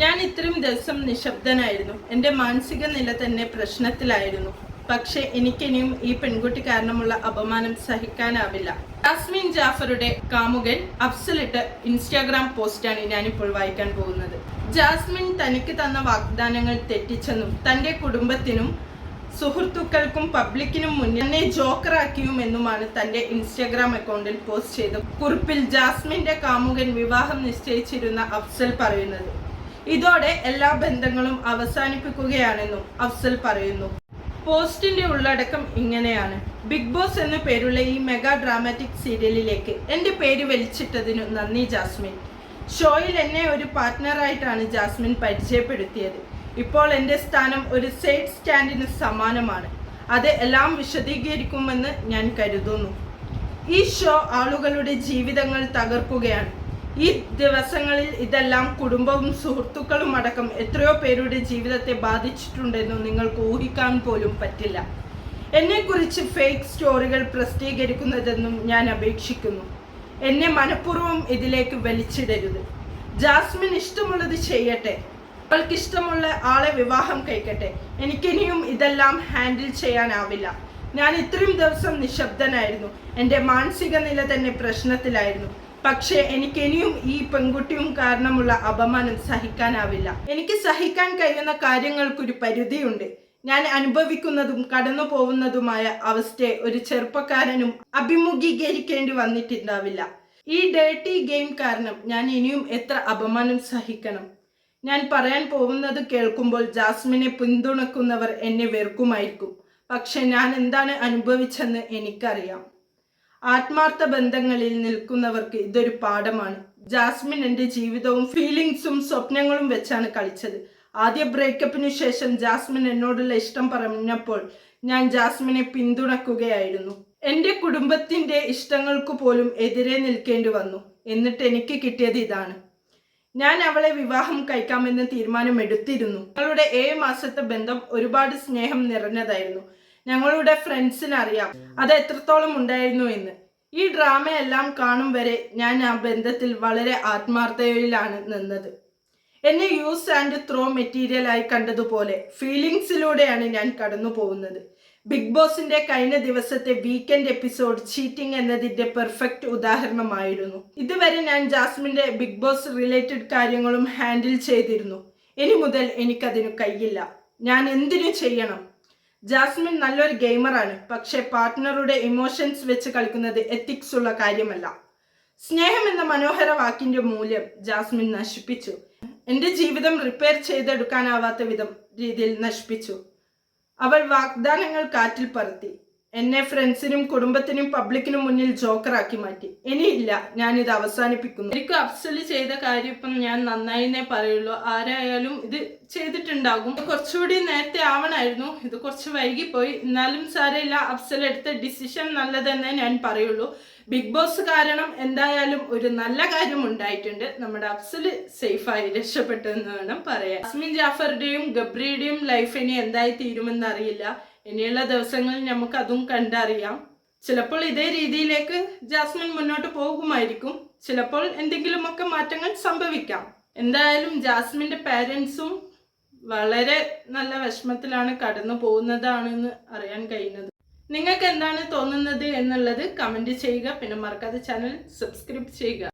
ഞാൻ ഇത്രയും ദിവസം നിശബ്ദനായിരുന്നു. എന്റെ മാനസിക നില തന്നെ പ്രശ്നത്തിലായിരുന്നു. പക്ഷെ എനിക്കിനിയും ഈ പെൺകുട്ടി കാരണമുള്ള അപമാനം സഹിക്കാനാവില്ല. ജാസ്മിൻ ജാഫറുടെ കാമുകൻ അഫ്സലിട്ട് ഇൻസ്റ്റാഗ്രാം പോസ്റ്റാണ് ഞാനിപ്പോൾ വായിക്കാൻ പോകുന്നത്. ജാസ്മിൻ തനിക്ക് തന്ന വാഗ്ദാനങ്ങൾ തെറ്റിച്ചെന്നും തന്റെ കുടുംബത്തിനും സുഹൃത്തുക്കൾക്കും പബ്ലിക്കിനും മുന്നിൽ തന്നെ ജോക്കറാക്കിയും എന്നുമാണ് തന്റെ ഇൻസ്റ്റാഗ്രാം അക്കൗണ്ടിൽ പോസ്റ്റ് ചെയ്തത്. കുറിപ്പിൽ ജാസ്മിന്റെ കാമുകൻ വിവാഹം നിശ്ചയിച്ചിരുന്ന അഫ്സൽ പറയുന്നത്. ഇതോടെ എല്ലാ ബന്ധങ്ങളും അവസാനിപ്പിക്കുകയാണെന്നും അഫ്സൽ പറയുന്നു. പോസ്റ്റിന്റെ ഉള്ളടക്കം ഇങ്ങനെയാണ്. ബിഗ് ബോസ് എന്ന പേരുള്ള ഈ മെഗാ ഡ്രാമാറ്റിക് സീരിയലിലേക്ക് എന്റെ പേര് വലിച്ചിട്ടതിനു നന്ദി ജാസ്മിൻ. ഷോയിൽ എന്നെ ഒരു പാർട്ട്ണറായിട്ടാണ് ജാസ്മിൻ പരിചയപ്പെടുത്തിയത്. ഇപ്പോൾ എന്റെ സ്ഥാനം ഒരു സൈഡ് സ്റ്റാൻഡിന് സമാനമാണ്. അത് എല്ലാം വിശദീകരിക്കുമെന്ന് ഞാൻ കരുതുന്നു. ഈ ഷോ ആളുകളുടെ ജീവിതങ്ങൾ തകർക്കുകയാണ്. ഈ ദിവസങ്ങളിൽ ഇതെല്ലാം കുടുംബവും സുഹൃത്തുക്കളും അടക്കം എത്രയോ പേരുടെ ജീവിതത്തെ ബാധിച്ചിട്ടുണ്ടെന്ന് നിങ്ങൾക്ക് ഊഹിക്കാൻ പോലും പറ്റില്ല. എന്നെക്കുറിച്ച് ഫേക്ക് സ്റ്റോറികൾ പ്രസിദ്ധീകരിക്കുന്നതെന്നും ഞാൻ അപേക്ഷിക്കുന്നു. എന്നെ മനഃപൂർവം ഇതിലേക്ക് വലിച്ചിടരുത്. ജാസ്മിൻ ഇഷ്ടമുള്ളത് ചെയ്യട്ടെ. അവൾക്ക് ഇഷ്ടമുള്ള ആളെ വിവാഹം കഴിക്കട്ടെ. എനിക്കിനിയും ഇതെല്ലാം ഹാൻഡിൽ ചെയ്യാനാവില്ല. ഞാൻ ഇത്രയും ദിവസം നിശബ്ദനായിരുന്നു. എന്റെ മാനസിക നില തന്നെ പ്രശ്നത്തിലായിരുന്നു. പക്ഷേ എനിക്ക് ഇനിയും ഈ പെൺകുട്ടിയും കാരണമുള്ള അപമാനം സഹിക്കാനാവില്ല. എനിക്ക് സഹിക്കാൻ കഴിയുന്ന കാര്യങ്ങൾക്കൊരു പരിധിയുണ്ട്. ഞാൻ അനുഭവിക്കുന്നതും കടന്നു പോകുന്നതുമായ അവസ്ഥയെ ഒരു ചെറുപ്പക്കാരനും അഭിമുഖീകരിക്കേണ്ടി വന്നിട്ടുണ്ടാവില്ല. ഈ ഡേർട്ടി ഗെയിം കാരണം ഞാൻ ഇനിയും എത്ര അപമാനം സഹിക്കണം? ഞാൻ പറയാൻ പോകുന്നത് കേൾക്കുമ്പോൾ ജാസ്മിനെ പിന്തുണക്കുന്നവർ എന്നെ വെറുക്കുമായിരിക്കും. പക്ഷെ ഞാൻ എന്താണ് അനുഭവിച്ചെന്ന് എനിക്കറിയാം. ആത്മാർത്ഥ ബന്ധങ്ങളിൽ നിൽക്കുന്നവർക്ക് ഇതൊരു പാഠമാണ്. ജാസ്മിൻ എന്റെ ജീവിതവും ഫീലിങ്സും സ്വപ്നങ്ങളും വെച്ചാണ് കളിച്ചത്. ആദ്യ ബ്രേക്കപ്പിന് ശേഷം ജാസ്മിൻ എന്നോടുള്ള ഇഷ്ടം പറഞ്ഞപ്പോൾ ഞാൻ ജാസ്മിനെ പിന്തുണക്കുകയായിരുന്നു. എന്റെ കുടുംബത്തിന്റെ ഇഷ്ടങ്ങൾക്ക് പോലും എതിരെ നിൽക്കേണ്ടി വന്നു. എന്നിട്ട് എനിക്ക് കിട്ടിയത് ഇതാണ്. ഞാൻ അവളെ വിവാഹം കഴിക്കാമെന്ന് തീരുമാനമെടുത്തിരുന്നു. ഞങ്ങളുടെ ഏഴ് മാസത്തെ ബന്ധം ഒരുപാട് സ്നേഹം നിറഞ്ഞതായിരുന്നു. ഞങ്ങളുടെ ഫ്രണ്ട്സിന് അറിയാം അത് എത്രത്തോളം ഉണ്ടായിരുന്നു എന്ന്. ഈ ഡ്രാമയെല്ലാം കാണും വരെ ഞാൻ ആ ബന്ധത്തിൽ വളരെ ആത്മാർത്ഥതയിലാണ് നിന്നത്. എന്നെ യൂസ് ആൻഡ് ത്രോ മെറ്റീരിയലായി കണ്ടതുപോലെ ഫീലിങ്സിലൂടെയാണ് ഞാൻ കടന്നു പോകുന്നത്. ബിഗ് ബോസിന്റെ കഴിഞ്ഞ ദിവസത്തെ വീക്കെൻഡ് എപ്പിസോഡ് ചീറ്റിംഗ് എന്നതിന്റെ പെർഫെക്റ്റ് ഉദാഹരണമായിരുന്നു. ഇതുവരെ ഞാൻ ജാസ്മിന്റെ ബിഗ് ബോസ് റിലേറ്റഡ് കാര്യങ്ങളും ഹാൻഡിൽ ചെയ്തിരുന്നു. ഇനി മുതൽ എനിക്കതിനു കഴിയില്ല ഞാൻ എന്തിനു ചെയ്യണം? ജാസ്മിൻ നല്ലൊരു ഗെയിമറാണ്. പക്ഷേ പാർട്ട്ണറുടെ ഇമോഷൻസ് വെച്ച് കളിക്കുന്നത് എത്തിക്സ് ഉള്ള കാര്യമല്ല. സ്നേഹം എന്ന മനോഹര വാക്കിന്റെ മൂല്യം ജാസ്മിൻ നശിപ്പിച്ചു. എന്റെ ജീവിതം റിപ്പയർ ചെയ്തെടുക്കാനാവാത്ത വിധം രീതിയിൽ നശിപ്പിച്ചു. അവൾ വാഗ്ദാനങ്ങൾ കാറ്റിൽ പറത്തി. എന്നെ ഫ്രണ്ട്സിനും കുടുംബത്തിനും പബ്ലിക്കിനും മുന്നിൽ ജോക്കറാക്കി മാറ്റി. ഇനിയില്ല ഞാനിത് അവസാനിപ്പിക്കുന്നു. എനിക്ക് അഫ്സൽ ചെയ്ത കാര്യം ഇപ്പം ഞാൻ നന്നായി നന്നായിന്നേ പറയുള്ളൂ. ആരായാലും ഇത് ചെയ്തിട്ടുണ്ടാകും. കുറച്ചുകൂടി നേരത്തെ ആവണമായിരുന്നു. ഇത് കുറച്ച് വൈകിപ്പോയി. എന്നാലും സാരമില്ല അഫ്സൽ എടുത്ത ഡിസിഷൻ നല്ലതെന്നേ ഞാൻ പറയുള്ളൂ. ബിഗ് ബോസ് കാരണം എന്തായാലും ഒരു നല്ല കാര്യം ഉണ്ടായിട്ടുണ്ട്. നമ്മുടെ അഫ്സൽ സേഫായി രക്ഷപ്പെട്ടു എന്ന് വേണം പറയാം അസ്മിൻ ജാഫറുടെയും ഗബ്രിയുടെയും ലൈഫ് ഇനി എന്തായി തീരുമെന്ന് അറിയില്ല. ഇനിയുള്ള ദിവസങ്ങളിൽ നമുക്ക് അതും കണ്ടറിയാം. ചിലപ്പോൾ ഇതേ രീതിയിലേക്ക് ജാസ്മിൻ മുന്നോട്ട് പോകുമായിരിക്കും. ചിലപ്പോൾ എന്തെങ്കിലുമൊക്കെ മാറ്റങ്ങൾ സംഭവിക്കാം. എന്തായാലും ജാസ്മിന്റെ പാരൻസും വളരെ നല്ല വിഷമത്തിലാണ് കടന്നു പോകുന്നതാണെന്ന് അറിയാൻ കഴിയുന്നത്. നിങ്ങൾക്ക് എന്താണ് തോന്നുന്നത് എന്നുള്ളത് കമന്റ് ചെയ്യുക. പിന്നെ മറക്കാതെ ചാനൽ സബ്സ്ക്രൈബ് ചെയ്യുക.